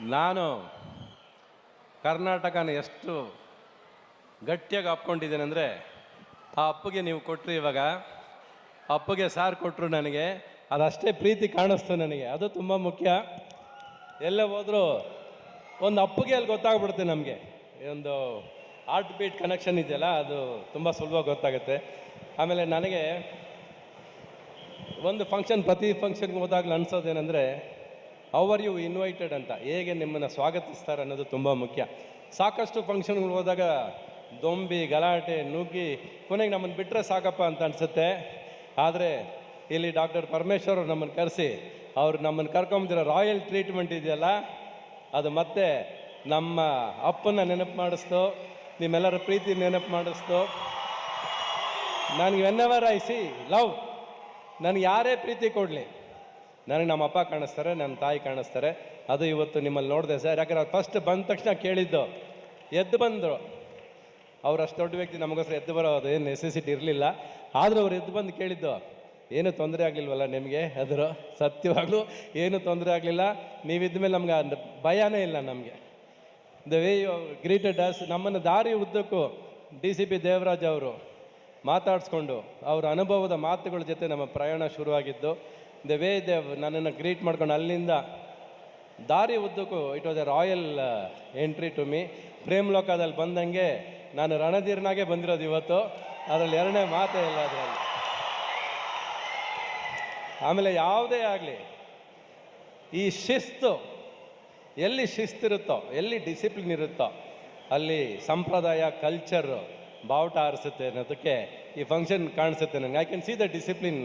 ನಾನು ಕರ್ನಾಟಕನ ಎಷ್ಟು ಗಟ್ಟಿಯಾಗಿ ಅಪ್ಕೊಂಡಿದ್ದೇನೆ ಅಂದರೆ ಆ ಅಪ್ಪಗೆ ನೀವು ಕೊಟ್ಟರು ಇವಾಗ. ಅಪ್ಪಗೆ ಸಾರ್ ಕೊಟ್ಟರು ನನಗೆ. ಅದಷ್ಟೇ ಪ್ರೀತಿ ಕಾಣಿಸ್ತು ನನಗೆ. ಅದು ತುಂಬ ಮುಖ್ಯ. ಎಲ್ಲೇ ಹೋದರೂ ಒಂದು ಅಪ್ಪಗೆ ಅಲ್ಲಿ ಗೊತ್ತಾಗ್ಬಿಡುತ್ತೆ ನಮಗೆ. ಒಂದು ಹಾರ್ಟ್ ಬೀಟ್ ಕನೆಕ್ಷನ್ ಇದೆಯಲ್ಲ, ಅದು ತುಂಬ ಸುಲಭವಾಗಿ ಗೊತ್ತಾಗುತ್ತೆ. ಆಮೇಲೆ ನನಗೆ ಒಂದು ಫಂಕ್ಷನ್ ಪ್ರತಿ ಫಂಕ್ಷನ್ಗೆ ಹೋದಾಗಲೂ ಅನ್ಸೋದೇನೆಂದರೆ ಅವರ್ ಯು ಇನ್ವೈಟೆಡ್ ಅಂತ. ಹೇಗೆ ನಿಮ್ಮನ್ನು ಸ್ವಾಗತಿಸ್ತಾರೆ ಅನ್ನೋದು ತುಂಬ ಮುಖ್ಯ. ಸಾಕಷ್ಟು ಫಂಕ್ಷನ್ಗಳು ಹೋದಾಗ ದೊಂಬಿ, ಗಲಾಟೆ, ನುಗ್ಗಿ, ಕೊನೆಗೆ ನಮ್ಮನ್ನು ಬಿಟ್ಟರೆ ಸಾಕಪ್ಪ ಅಂತ ಅನಿಸುತ್ತೆ. ಆದರೆ ಇಲ್ಲಿ ಡಾಕ್ಟರ್ ಪರಮೇಶ್ವರ್ ನಮ್ಮನ್ನು ಕರೆಸಿ, ಅವ್ರು ನಮ್ಮನ್ನು ಕರ್ಕೊಂಬಂದಿರೋ ರಾಯಲ್ ಟ್ರೀಟ್ಮೆಂಟ್ ಇದೆಯಲ್ಲ, ಅದು ಮತ್ತೆ ನಮ್ಮ ಅಪ್ಪನ ನೆನಪು ಮಾಡಿಸ್ತು, ನಿಮ್ಮೆಲ್ಲರ ಪ್ರೀತಿ ನೆನಪು ಮಾಡಿಸ್ತು. ನನಗೆ whenever I see love ನನಗೆ ಯಾರೇ ಪ್ರೀತಿ ಕೊಡಲಿ. ನನಗೆ ನಮ್ಮ ಅಪ್ಪ ಕಾಣಿಸ್ತಾರೆ, ನನ್ನ ತಾಯಿ ಕಾಣಿಸ್ತಾರೆ. ಅದು ಇವತ್ತು ನಿಮ್ಮಲ್ಲಿ ನೋಡಿದೆ ಸರ್. ಯಾಕಂದ್ರೆ ಅವ್ರು ಫಸ್ಟ್ ಬಂದ ತಕ್ಷಣ ಕೇಳಿದ್ದು. ಎದ್ದು ಬಂದರು. ಅವ್ರು ಅಷ್ಟು ದೊಡ್ಡ ವ್ಯಕ್ತಿ, ನಮಗೋಸ್ಕರ ಎದ್ದು ಬರೋದು ಏನು ನೆಸೆಸಿಟಿ ಇರಲಿಲ್ಲ. ಆದರೂ ಅವ್ರು ಎದ್ದು ಬಂದು ಕೇಳಿದ್ದು, ಏನು ತೊಂದರೆ ಆಗಲಿಲ್ವಲ್ಲ ನಿಮಗೆ? ಅದ್ರ. ಸತ್ಯವಾಗ್ಲೂ, ಏನು ತೊಂದರೆ ಆಗಲಿಲ್ಲ. ನೀವಿದ್ದ ಮೇಲೆ ನಮ್ಗೆ ಭಯನೇ ಇಲ್ಲ ನಮಗೆ. The way you greeted us ನಮ್ಮನ್ನು ದಾರಿ ಉದ್ದಕ್ಕೂ ಡಿ ಸಿ ಪಿ ದೇವರಾಜ್ ಅವರು ಮಾತಾಡಿಸ್ಕೊಂಡು, ಅವರ ಅನುಭವದ ಮಾತುಗಳ ಜೊತೆ ನಮ್ಮ ಪ್ರಯಾಣ ಶುರುವಾಗಿದ್ದು. ದ ವೇ ದೇವ್ ನನ್ನನ್ನು ಗ್ರೀಟ್ ಮಾಡ್ಕೊಂಡು ಅಲ್ಲಿಂದ ದಾರಿ ಉದ್ದಕ್ಕೂ it was a royal entry to me Prem ಲೋಕದಲ್ಲಿ ಬಂದಂಗೆ ನಾನು ರಣಧೀರ್ನಾಗೆ ಬಂದಿರೋದು ಇವತ್ತು. ಅದರಲ್ಲಿ ಎರಡನೇ ಮಾತೇ ಇಲ್ಲ ಅದರಲ್ಲಿ. ಆಮೇಲೆ ಯಾವುದೇ ಆಗಲಿ, ಈ ಶಿಸ್ತು ಎಲ್ಲಿ ಶಿಸ್ತಿರುತ್ತೋ, ಎಲ್ಲಿ ಡಿಸಿಪ್ಲಿನ್ ಇರುತ್ತೋ, ಅಲ್ಲಿ ಸಂಪ್ರದಾಯ ಕಲ್ಚರು ಬಾವುಟ ಆರಿಸುತ್ತೆ ಅನ್ನೋದಕ್ಕೆ ಈ ಫಂಕ್ಷನ್ ಕಾಣಿಸುತ್ತೆ ನನಗೆ. I can see the discipline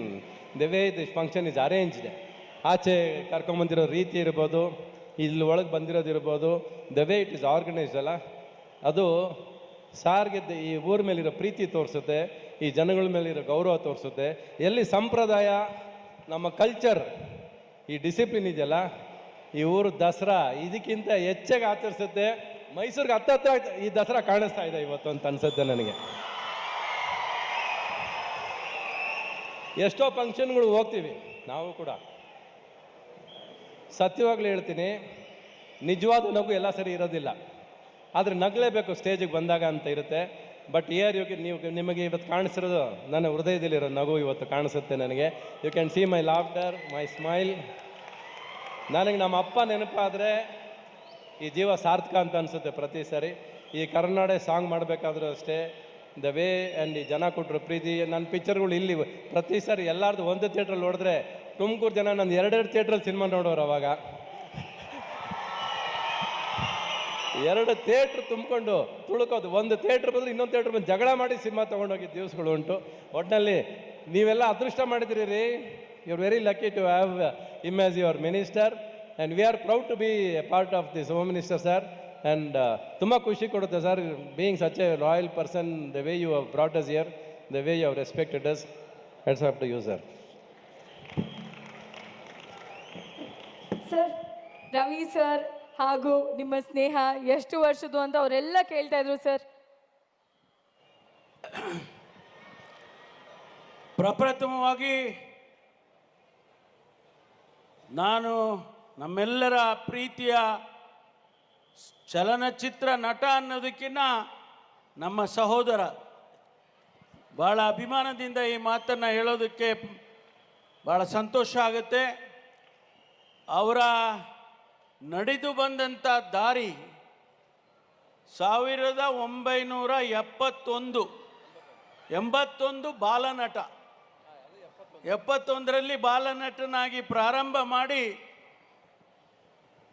the way this function is arranged ಆಚೆ ಕರ್ಕೊಂಬಂದಿರೋ ರೀತಿ ಇರ್ಬೋದು, ಇಲ್ಲಿ ಒಳಗೆ ಬಂದಿರೋದಿರ್ಬೋದು the way it is organised ಅಲ್ಲ? ಅದು ಸಾರಿಗೆ ದ- ಈ ಊರ ಮೇಲಿರೋ ಪ್ರೀತಿ ತೋರಿಸುತ್ತೆ, ಈ ಜನಗಳ ಮೇಲಿರೋ ಗೌರವ ತೋರಿಸುತ್ತೆ. ಎಲ್ಲಿ ಸಂಪ್ರದಾಯ, ನಮ್ಮ ಕಲ್ಚರ್ ಈ ಡಿಸಿಪ್ಲಿನ್ ಇದೆಯಲ್ಲ, ಈ ಊರು ದಸರಾ, ಇದಕ್ಕಿಂತ ಹೆಚ್ಚಾಗಿ ಆಚರಿಸುತ್ತೆ. ಮೈಸೂರಿಗೆ ಹತ್ತತ್ರ ಈ ದಸರಾ ಕಾಣಿಸ್ತಾ ಇದೆ ಇವತ್ತು ಅಂತ ಅನಿಸುತ್ತೆ ನನಗೆ. ಎಷ್ಟೋ ಫಂಕ್ಷನ್ಗಳು ಹೋಗ್ತೀವಿ, ನಾವು ಕೂಡ. ಸತ್ಯವಾಗ್ಲೂ ಹೇಳ್ತೀನಿ, ನಿಜವಾದ ನಗು ಎಲ್ಲ ಸರಿ ಇರೋದಿಲ್ಲ. ಆದರೆ ನಗಲೇಬೇಕು ಸ್ಟೇಜಿಗೆ ಬಂದಾಗ ಅಂತ ಇರುತ್ತೆ. ಬಟ್ ಏರ್ ಯು ನೀವು ನಿಮಗೆ ಇವತ್ತು ಕಾಣಿಸಿರೋದು ನನ್ನ ಹೃದಯದಲ್ಲಿರೋ ನಗು ಇವತ್ತು ಕಾಣಿಸುತ್ತೆ ನನಗೆ. You can see my laughter my smile ನನಗೆ ನಮ್ಮ ಅಪ್ಪ ನೆನಪಾದರೆ ಈ ಜೀವ ಸಾರ್ಥಕ ಅಂತ ಅನಿಸುತ್ತೆ ಪ್ರತಿ ಸಾರಿ. ಈ ಕರ್ನಾಡೆ ಸಾಂಗ್ ಮಾಡಬೇಕಾದ್ರೂ ಅಷ್ಟೇ ದ ವೇ ಆ್ಯಂಡ್ ಈ ಜನ ಕೊಟ್ಟರು ಪ್ರೀತಿ, ನನ್ನ ಪಿಕ್ಚರ್ಗಳು ಇಲ್ಲಿ ಪ್ರತಿ ಸಾರಿ ಎಲ್ಲರದು ಒಂದು ಥಿಯೇಟ್ರಲ್ಲಿ ನೋಡಿದ್ರೆ ತುಮಕೂರು ಜನ ನಾನು ಎರಡೆರಡು ಥಿಯೇಟ್ರಲ್ಲಿ ಸಿನಿಮಾ ನೋಡೋರು ಅವಾಗ. ಎರಡು ಥಿಯೇಟ್ರ್ ತುಂಬಿಕೊಂಡು ತುಳುಕೋದು, ಒಂದು ಥಿಯೇಟ್ರ್ ಬದಲು ಇನ್ನೊಂದು ಥಿಯೇಟ್ರ್ ಬಂದು ಜಗಳ ಮಾಡಿ ಸಿನಿಮಾ ತೊಗೊಂಡೋಗಿದ್ದ ದಿವಸಗಳು ಉಂಟು. ಒಟ್ಟಿನಲ್ಲಿ ನೀವೆಲ್ಲ ಅದೃಷ್ಟ ಮಾಡಿದಿರಿ ರೀ you are very lucky to have him as your minister and we are proud to be a part of this home minister sir and ತುಂಬ ಖುಷಿ ಕೊಡುತ್ತೆ sir being such a royal person the way you have brought us here the way you have respected us heads off to you sir sir Ravi sir ಹಾಗೂ ನಿಮ್ಮ ಸ್ನೇಹ ಎಷ್ಟು ವರ್ಷದ್ದು ಅಂತ ಅವರೆಲ್ಲ ಕೇಳ್ತಾ ಇದ್ರು ಸರ್ ಪ್ರಪ್ರಥಮವಾಗಿ ನಾನು ನಮ್ಮೆಲ್ಲರ ಪ್ರೀತಿಯ ಚಲನಚಿತ್ರ ನಟ ಅನ್ನೋದಕ್ಕಿಂತ ನಮ್ಮ ಸಹೋದರ ಭಾಳ ಅಭಿಮಾನದಿಂದ ಈ ಮಾತನ್ನು ಹೇಳೋದಕ್ಕೆ ಭಾಳ ಸಂತೋಷ ಆಗುತ್ತೆ. ಅವರ ನಡೆದು ಬಂದಂಥ ದಾರಿ ಸಾವಿರದ ಒಂಬೈನೂರ ಎಪ್ಪತ್ತೊಂದು, ಎಂಬತ್ತೊಂದು ಬಾಲನಟ. ಎಪ್ಪತ್ತೊಂದರಲ್ಲಿ ಬಾಲನಟನಾಗಿ ಪ್ರಾರಂಭ ಮಾಡಿ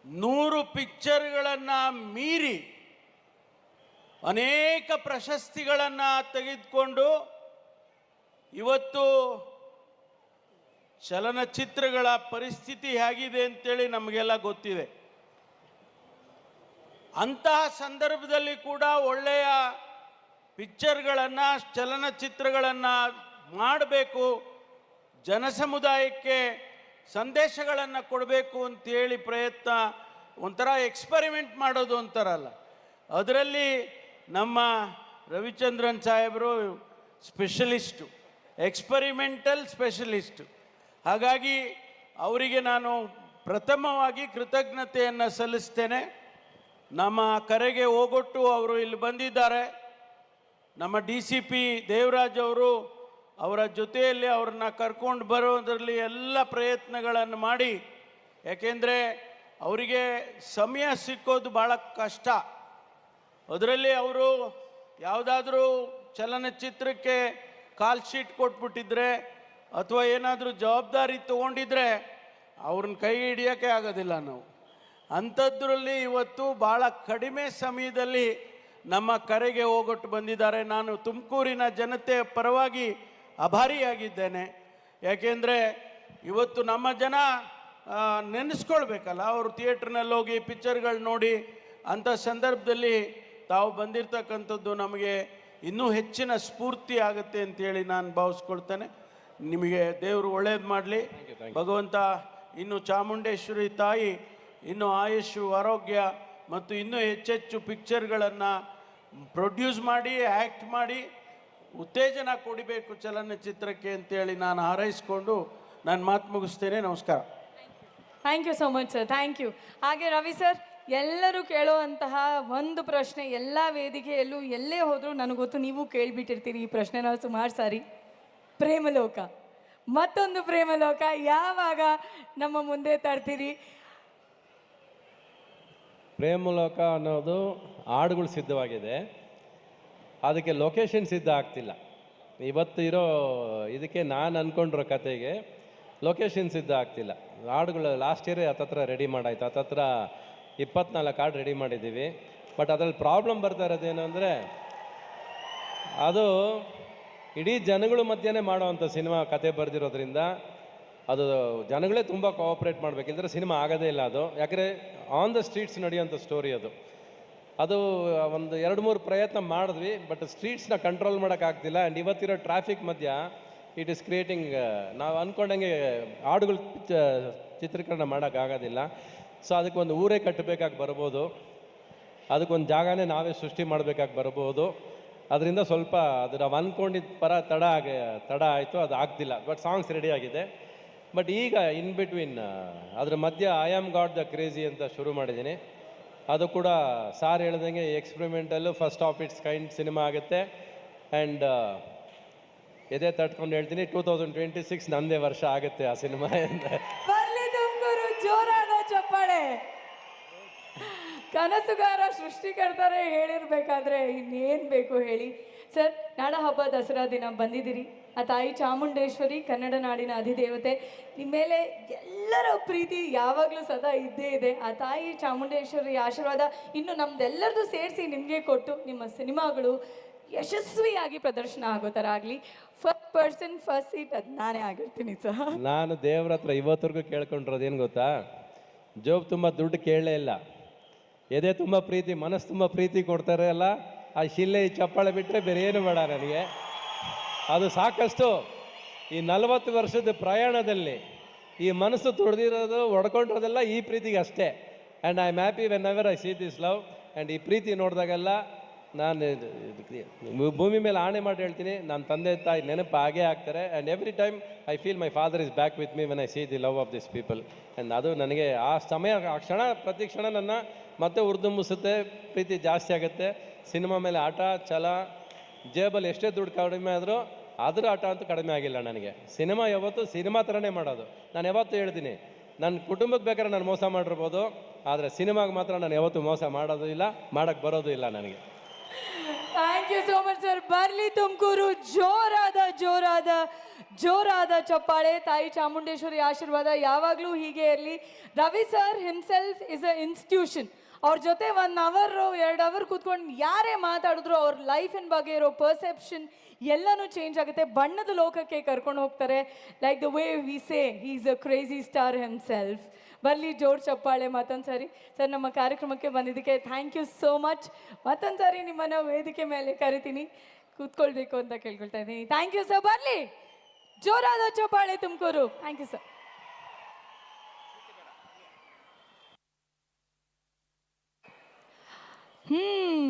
ನೂರು ಪಿಕ್ಚರ್ಗಳನ್ನು ಮೀರಿ ಅನೇಕ ಪ್ರಶಸ್ತಿಗಳನ್ನು ತೆಗೆದುಕೊಂಡು ಇವತ್ತು ಚಲನಚಿತ್ರಗಳ ಪರಿಸ್ಥಿತಿ ಹೇಗಿದೆ ಅಂತೇಳಿ ನಮಗೆಲ್ಲ ಗೊತ್ತಿದೆ. ಅಂತಹ ಸಂದರ್ಭದಲ್ಲಿ ಕೂಡ ಒಳ್ಳೆಯ ಪಿಕ್ಚರ್ಗಳನ್ನು, ಚಲನಚಿತ್ರಗಳನ್ನು ಮಾಡಬೇಕು ಜನಸಮುದಾಯಕ್ಕೆ ಸಂದೇಶಗಳನ್ನು ಕೊಡಬೇಕು ಅಂತೇಳಿ ಪ್ರಯತ್ನ ಒಂಥರ ಎಕ್ಸ್ಪರಿಮೆಂಟ್ ಮಾಡೋದು ಅಂತಾರಲ್ಲ. ಅದರಲ್ಲಿ ನಮ್ಮ ರವಿಚಂದ್ರನ್ ಸಾಹೇಬರು ಸ್ಪೆಷಲಿಸ್ಟು ಎಕ್ಸ್ಪರಿಮೆಂಟಲ್ ಸ್ಪೆಷಲಿಸ್ಟು ಹಾಗಾಗಿ ಅವರಿಗೆ ನಾನು ಪ್ರಥಮವಾಗಿ ಕೃತಜ್ಞತೆಯನ್ನು ಸಲ್ಲಿಸ್ತೇನೆ. ನಮ್ಮ ಕರೆಗೆ ಹೋಗೊಟ್ಟು ಅವರು ಇಲ್ಲಿ ಬಂದಿದ್ದಾರೆ. ನಮ್ಮ ಡಿ ಸಿ ಪಿ ದೇವರಾಜ್ ಅವರು ಅವರ ಜೊತೆಯಲ್ಲಿ ಅವ್ರನ್ನ ಕರ್ಕೊಂಡು ಬರೋದರಲ್ಲಿ ಎಲ್ಲ ಪ್ರಯತ್ನಗಳನ್ನು ಮಾಡಿ. ಯಾಕೆಂದರೆ ಅವರಿಗೆ ಸಮಯ ಸಿಕ್ಕೋದು ಭಾಳ ಕಷ್ಟ. ಅದರಲ್ಲಿ ಅವರು ಯಾವುದಾದ್ರೂ ಚಲನಚಿತ್ರಕ್ಕೆ ಕಾಲ್ ಶೀಟ್ ಕೊಟ್ಬಿಟ್ಟಿದ್ರೆ ಅಥವಾ ಏನಾದರೂ ಜವಾಬ್ದಾರಿ ತೊಗೊಂಡಿದ್ರೆ ಅವ್ರನ್ನ ಕೈ ಹಿಡಿಯೋಕ್ಕೆ ಆಗೋದಿಲ್ಲ ನಾವು. ಅಂಥದ್ರಲ್ಲಿ ಇವತ್ತು ಭಾಳ ಕಡಿಮೆ ಸಮಯದಲ್ಲಿ ನಮ್ಮ ಕರೆಗೆ ಹೋಗೊಟ್ಟು ಬಂದಿದ್ದಾರೆ. ನಾನು ತುಮಕೂರಿನ ಜನತೆಯ ಪರವಾಗಿ ಅಭಾರಿಯಾಗಿದ್ದೇನೆ. ಯಾಕೆಂದರೆ ಇವತ್ತು ನಮ್ಮ ಜನ ನೆನೆಸ್ಕೊಳ್ಬೇಕಲ್ಲ. ಅವರು ಥಿಯೇಟ್ರ್ನಲ್ಲಿ ಹೋಗಿ ಪಿಕ್ಚರ್ಗಳು ನೋಡಿ ಅಂಥ ಸಂದರ್ಭದಲ್ಲಿ ತಾವು ಬಂದಿರತಕ್ಕಂಥದ್ದು ನಮಗೆ ಇನ್ನೂ ಹೆಚ್ಚಿನ ಸ್ಫೂರ್ತಿ ಆಗುತ್ತೆ ಅಂತೇಳಿ ನಾನು ಭಾವಿಸ್ಕೊಳ್ತೇನೆ. ನಿಮಗೆ ದೇವರು ಒಳ್ಳೇದು ಮಾಡಲಿ. ಭಗವಂತ ಇನ್ನು ಚಾಮುಂಡೇಶ್ವರಿ ತಾಯಿ ಇನ್ನು ಆಯುಷು ಆರೋಗ್ಯ ಮತ್ತು ಇನ್ನೂ ಹೆಚ್ಚೆಚ್ಚು ಪಿಕ್ಚರ್ಗಳನ್ನು ಪ್ರೊಡ್ಯೂಸ್ ಮಾಡಿ ಆ್ಯಕ್ಟ್ ಮಾಡಿ ಉತ್ತೇಜನ ಕೊಡಬೇಕು ಚಲನಚಿತ್ರಕ್ಕೆ ಅಂತೇಳಿ ನಾನು ಹಾರೈಸ್ಕೊಂಡು ನಾನು ಮಾತು ಮುಗಿಸ್ತೇನೆ. ನಮಸ್ಕಾರ. Thank you so much sir thank you ಹಾಗೆ ರವಿ ಸರ್ ಎಲ್ಲರೂ ಕೇಳುವಂತಹ ಒಂದು ಪ್ರಶ್ನೆ ಎಲ್ಲ ವೇದಿಕೆಯಲ್ಲೂ ಎಲ್ಲೇ ಹೋದರೂ ನನಗೆ ಗೊತ್ತು ನೀವು ಕೇಳಿಬಿಟ್ಟಿರ್ತೀರಿ ಈ ಪ್ರಶ್ನೆನ ಸುಮಾರು ಸಾರಿ. ಪ್ರೇಮಲೋಕ. ಮತ್ತೊಂದು ಪ್ರೇಮಲೋಕ ಯಾವಾಗ ನಮ್ಮ ಮುಂದೆ ತರ್ತೀರಿ? ಪ್ರೇಮಲೋಕ ಅನ್ನೋದು ಹಾಡುಗಳು ಸಿದ್ಧವಾಗಿದೆ. ಅದಕ್ಕೆ ಲೊಕೇಶನ್ ಸಿದ್ಧ ಆಗ್ತಿಲ್ಲ. ಇವತ್ತು ಇರೋ ಇದಕ್ಕೆ ನಾನು ಅಂದ್ಕೊಂಡಿರೋ ಕತೆಗೆ ಲೊಕೇಶನ್ ಸಿದ್ಧ ಆಗ್ತಿಲ್ಲ. ಹಾಡುಗಳು ಲಾಸ್ಟ್ ಇಯರೇ ಹತ್ತತ್ರ ರೆಡಿ ಮಾಡಾಯ್ತು. ಹತ್ತತ್ರ ಇಪ್ಪತ್ನಾಲ್ಕು ಹಾಡು ರೆಡಿ ಮಾಡಿದ್ದೀವಿ. ಬಟ್ ಅದ್ರಲ್ಲಿ ಪ್ರಾಬ್ಲಮ್ ಬರ್ತಾ ಇರೋದೇನು ಅಂದರೆ, ಅದು ಇಡೀ ಜನಗಳ ಮಧ್ಯೆನೇ ಮಾಡೋವಂಥ ಸಿನಿಮಾ ಕತೆ ಬರೆದಿರೋದ್ರಿಂದ ಅದು ಜನಗಳೇ ತುಂಬ ಕೋಆಪ್ರೇಟ್ ಮಾಡಬೇಕಿದ್ರೆ ಸಿನಿಮಾ ಆಗೋದೇ ಇಲ್ಲ ಅದು. ಯಾಕಂದರೆ ಆನ್ ದ ಸ್ಟ್ರೀಟ್ಸ್ ನಡೆಯುವಂಥ ಸ್ಟೋರಿ ಅದು. ಅದು ಒಂದು ಎರಡು ಮೂರು ಪ್ರಯತ್ನ ಮಾಡಿದ್ವಿ, ಬಟ್ ಸ್ಟ್ರೀಟ್ಸ್ನ ಕಂಟ್ರೋಲ್ ಮಾಡೋಕ್ಕಾಗ್ತಿಲ್ಲ ಆ್ಯಂಡ್ ಇವತ್ತಿರೋ ಟ್ರಾಫಿಕ್ ಮಧ್ಯ ಇಟ್ ಇಸ್ ಕ್ರಿಯೇಟಿಂಗ್ ನಾವು ಅಂದ್ಕೊಂಡಂಗೆ ಹಾಡುಗಳು ಚಿತ್ರೀಕರಣ ಮಾಡೋಕ್ಕಾಗೋದಿಲ್ಲ ಸೊ ಅದಕ್ಕೆ ಒಂದು ಊರೇ ಕಟ್ಟಬೇಕಾಗಿ ಬರ್ಬೋದು. ಅದಕ್ಕೊಂದು ಜಾಗನೇ ನಾವೇ ಸೃಷ್ಟಿ ಮಾಡಬೇಕಾಗಿ ಬರ್ಬೋದು. ಅದರಿಂದ ಸ್ವಲ್ಪ ಅದು ನಾವು ಅಂದ್ಕೊಂಡಿದ್ದ ಪರ ತಡ ಆಗ, ತಡ ಆಯಿತು, ಅದು ಆಗ್ತಿಲ್ಲ. ಬಟ್ ಸಾಂಗ್ಸ್ ರೆಡಿ ಆಗಿದೆ. ಬಟ್ ಈಗ ಇನ್ ಬಿಟ್ವೀನ್ ಅದ್ರ ಮಧ್ಯ I am god the crazy ಅಂತ ಶುರು ಮಾಡಿದ್ದೀನಿ. ಅದು ಕೂಡ ಸಾರ್ ಹೇಳ್ದಂಗೆ experimental first of its kind cinema ಆಗುತ್ತೆ. ಆ್ಯಂಡ್ ಎದೆ ತಟ್ಕೊಂಡು ಹೇಳ್ತೀನಿ ಟೂ ತೌಸಂಡ್ ಟ್ವೆಂಟಿ ಸಿಕ್ಸ್ ನಂದೇ ವರ್ಷ ಆಗುತ್ತೆ ಆ ಸಿನಿಮಾ ಅಂತ ಜೋರಾದ ಚಪ್ಪಾಳೆ. ಕನಸುಗಾರ ಸೃಷ್ಟಿಕರ್ತಾರೆ ಹೇಳಿರ್ಬೇಕಾದ್ರೆ ಇನ್ನೇನು ಬೇಕು ಹೇಳಿ. ಸರ್ ನಾಡ ಹಬ್ಬ ದಸರಾ ದಿನ ಬಂದಿದ್ದೀರಿ? ಆ ತಾಯಿ ಚಾಮುಂಡೇಶ್ವರಿ, ಕನ್ನಡ ನಾಡಿನ ಅಧಿದೇವತೆ. ನಿಮ್ಮ ಮೇಲೆ ಎಲ್ಲರ ಪ್ರೀತಿ ಯಾವಾಗಲೂ ಸದಾ ಇದ್ದೇ ಇದೆ. ಆ ತಾಯಿ ಚಾಮುಂಡೇಶ್ವರಿ ಆಶೀರ್ವಾದ ಇನ್ನು ನಮ್ದೆಲ್ಲರದು ಸೇರಿಸಿ ನಿಮಗೆ ಕೊಟ್ಟು ನಿಮ್ಮ ಸಿನಿಮಾಗಳು ಯಶಸ್ವಿಯಾಗಿ ಪ್ರದರ್ಶನ ಆಗೋ ಥರ ಆಗಲಿ. ಫಸ್ಟ್ ಪರ್ಸನ್ ಫಸ್ಟ್ ಸೀಟ್ ಅದು ನಾನೇ ಆಗಿರ್ತೀನಿ ಸರ್ ನಾನು ದೇವ್ರ ಹತ್ರ ಇವತ್ತರೆಗೂ ಕೇಳ್ಕೊಂಡಿರೋದೇನು ಗೊತ್ತಾ? ಜೋಬ್ ತುಂಬ ದುಡ್ಡು ಕೇಳಲೇ ಇಲ್ಲ. ಎದೆ ತುಂಬ ಪ್ರೀತಿ, ಮನಸ್ಸು ತುಂಬ ಪ್ರೀತಿ ಕೊಡ್ತಾರೆ ಅಲ್ಲ? ಆ ಶಿಲ್ಲೆ ಚಪ್ಪಾಳೆ ಬಿಟ್ಟರೆ ಬೇರೆ ಏನು ಬೇಡ ನನಗೆ. ಅದು ಸಾಕಷ್ಟು ಈ ನಲವತ್ತು ವರ್ಷದ ಪ್ರಯಾಣದಲ್ಲಿ ಈ ಮನಸ್ಸು ತುಳಿದಿರೋದು ಒಡ್ಕೊಂಡಿರೋದೆಲ್ಲ ಈ ಪ್ರೀತಿಗೆ ಅಷ್ಟೇ. And I am happy whenever I see this love and ಈ ಪ್ರೀತಿ ನೋಡಿದಾಗೆಲ್ಲ ನಾನು ಭೂಮಿ ಮೇಲೆ ಆಣೆ ಮಾಡಿ ಹೇಳ್ತೀನಿ. ನನ್ನ ತಂದೆ ತಾಯಿ ನೆನಪು ಹಾಗೇ ಆಗ್ತಾರೆ. And every time I feel my father is back with me when I see the love of this people and ಅದು ನನಗೆ ಆ ಸಮಯ, ಆ ಕ್ಷಣ, ಪ್ರತಿ ಕ್ಷಣ ನನ್ನ ಮತ್ತೆ ಉರ್ದುಂಬಿಸುತ್ತೆ ಪ್ರೀತಿ ಜಾಸ್ತಿ ಆಗುತ್ತೆ. ಸಿನಿಮಾ ಮೇಲೆ ಆಟ, ಛಲ, ಜೇಬಲ್ಲಿ ಎಷ್ಟೇ ದುಡ್ಡು ಕಡಿಮೆ ಆದರೂ ಅದ್ರ ಆಟ ಅಂತೂ ಕಡಿಮೆ ಆಗಿಲ್ಲ ನನಗೆ. ಸಿನಿಮಾ ಯಾವತ್ತು ಸಿನಿಮಾ ಥರನೇ ಮಾಡೋದು. ನಾನು ಯಾವತ್ತೂ ಹೇಳ್ತೀನಿ ನನ್ನ ಕುಟುಂಬಕ್ಕೆ ಬೇಕಾದ್ರೆ ನಾನು ಮೋಸ ಮಾಡಿರ್ಬೋದು, ಆದರೆ ಸಿನಿಮಾಗೆ ಮಾತ್ರ ನಾನು ಯಾವತ್ತೂ ಮೋಸ ಮಾಡೋದು ಇಲ್ಲ ಮಾಡೋಕ್ಕೆ ಬರೋದು ಇಲ್ಲ ನನಗೆ. Thank you so much sir ಬರ್ಲಿ ತುಮಕೂರು. ಜೋರಾದ ಜೋರಾದ ಜೋರಾದ ಚಪ್ಪಾಳೆ. ತಾಯಿ ಚಾಮುಂಡೇಶ್ವರಿ ಆಶೀರ್ವಾದ ಯಾವಾಗಲೂ ಹೀಗೆ ಇರಲಿ. Ravi sir himself is a institution ಅವ್ರ ಜೊತೆ ಒನ್ ಅವರ್ ಎರಡು ಅವರ್ ಕೂತ್ಕೊಂಡು ಯಾರೇ ಮಾತಾಡಿದ್ರು ಅವ್ರ ಲೈಫಿನ ಬಗ್ಗೆ ಇರೋ ಪರ್ಸೆಪ್ಷನ್ ಎಲ್ಲನೂ ಚೇಂಜ್ ಆಗುತ್ತೆ. ಬಣ್ಣದ ಲೋಕಕ್ಕೆ ಕರ್ಕೊಂಡು ಹೋಗ್ತಾರೆ. Like the way we say he is a crazy star himself ಬರಲಿ ಜೋಡ್ ಚಪ್ಪಾಳೆ, ಮತ್ತೊಂದು ಸಾರಿ. ಸರ್, ನಮ್ಮ ಕಾರ್ಯಕ್ರಮಕ್ಕೆ ಬಂದಿದ್ದಕ್ಕೆ ಥ್ಯಾಂಕ್ ಯು ಸೋ ಮಚ್ ಮತ್ತೊಂದು ಸಾರಿ ನಿಮ್ಮನ್ನು ವೇದಿಕೆ ಮೇಲೆ ಕರಿತೀನಿ. ಕೂತ್ಕೊಳ್ಬೇಕು ಅಂತ ಕೇಳ್ಕೊಳ್ತಾ ಇದ್ದೀನಿ. ಥ್ಯಾಂಕ್ ಯು ಸರ್ ಬರಲಿ. ಜೋರಾದ ಚಪ್ಪಾಳೆ Tumakuru. Thank you sir hmm.